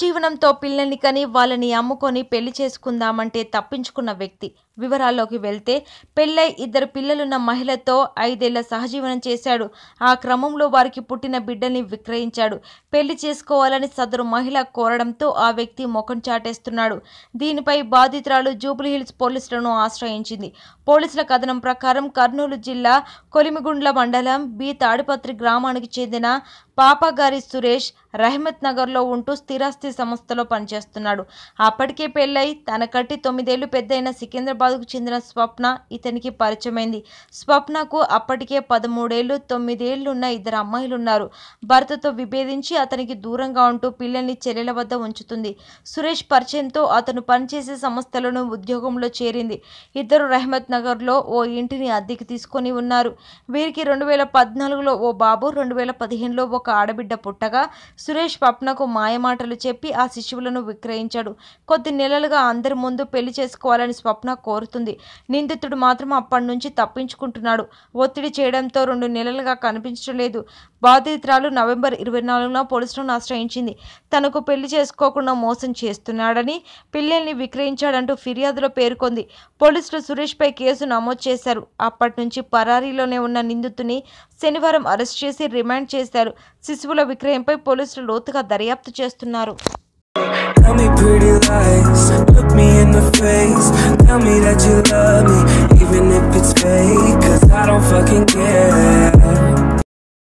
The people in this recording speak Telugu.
జీవనంతో పిల్లల్ని కని వాళ్ళని అమ్ముకొని పెళ్ళి చేసుకుందామంటే తప్పించుకున్న వ్యక్తి. వివరాల్లోకి వెళ్తే పెళ్ళై ఇద్దరు పిల్లలున్న మహిళతో ఐదేళ్ళ సహజీవనం చేశాడు. ఆ క్రమంలో వారికి పుట్టిన బిడ్డల్ని విక్రయించాడు. పెళ్ళి చేసుకోవాలని సదరు మహిళ కోరడంతో ఆ వ్యక్తి ముఖం చాటేస్తున్నాడు. దీనిపై బాధితురాలు జూబ్లీహిల్స్ పోలీసులను ఆశ్రయించింది. పోలీసుల కథనం ప్రకారం కర్నూలు జిల్లా కొలిమిగుండ్ల మండలం బి తాడిపత్రి గ్రామానికి చెందిన పాపగారి సురేష్ రహమత్ నగర్లో ఉంటూ స్థిరాస్తి సంస్థలో పనిచేస్తున్నాడు. అప్పటికే పెళ్ళై తన కట్టి తొమ్మిదేళ్ళు పెద్దయిన సికింద్రాబాద్కు చెందిన స్వప్న ఇతనికి పరిచయమైంది. స్వప్నకు అప్పటికే పదమూడేళ్ళు తొమ్మిదేళ్ళున్న ఇద్దరు అమ్మాయిలున్నారు. భర్తతో విభేదించి అతనికి దూరంగా ఉంటూ పిల్లల్ని చెల్లెల వద్ద ఉంచుతుంది. సురేష్ పరిచయంతో అతను పనిచేసే సంస్థలను ఉద్యోగంలో చేరింది. ఇద్దరు రహమత్ నగర్లో ఓ ఇంటిని అద్దెకి తీసుకొని ఉన్నారు. వీరికి రెండు వేల పద్నాలుగులో ఓ బాబు రెండు వేల పదిహేనులో ఒక ఆడబిడ్డ పుట్టగా సురేష్ పప్నకు మాయమాటలు చెప్పి ఆ శిశువులను విక్రయించాడు. కొద్ది నెలలుగా అందరి ముందు పెళ్ళి చేసుకోవాలని స్వప్న కోరుతుంది. నిందితుడు మాత్రం అప్పటి నుంచి తప్పించుకుంటున్నాడు. ఒత్తిడి చేయడంతో రెండు నెలలుగా కనిపించడం లేదు. బాధితురాలు నవంబర్ ఇరవై నాలుగున పోలీసులను ఆశ్రయించింది తనకు పెళ్ళి చేసుకోకుండా మోసం చేస్తున్నాడని పిల్లల్ని విక్రయించాడంటూ ఫిర్యాదులో పేర్కొంది పోలీసులు సురేష్పై కేసు నమోదు చేశారు అప్పటి నుంచి పరారీలోనే ఉన్న నిందితుని శనివారం అరెస్ట్ చేసి రిమాండ్ చేశారు శిశువుల విక్రయంపై పోలీసులు లోతుగా దర్యాప్తు చేస్తున్నారు Tell me pretty lies, look me in the face. Tell me that you love me, even if it's fake. Cause I don't fucking care.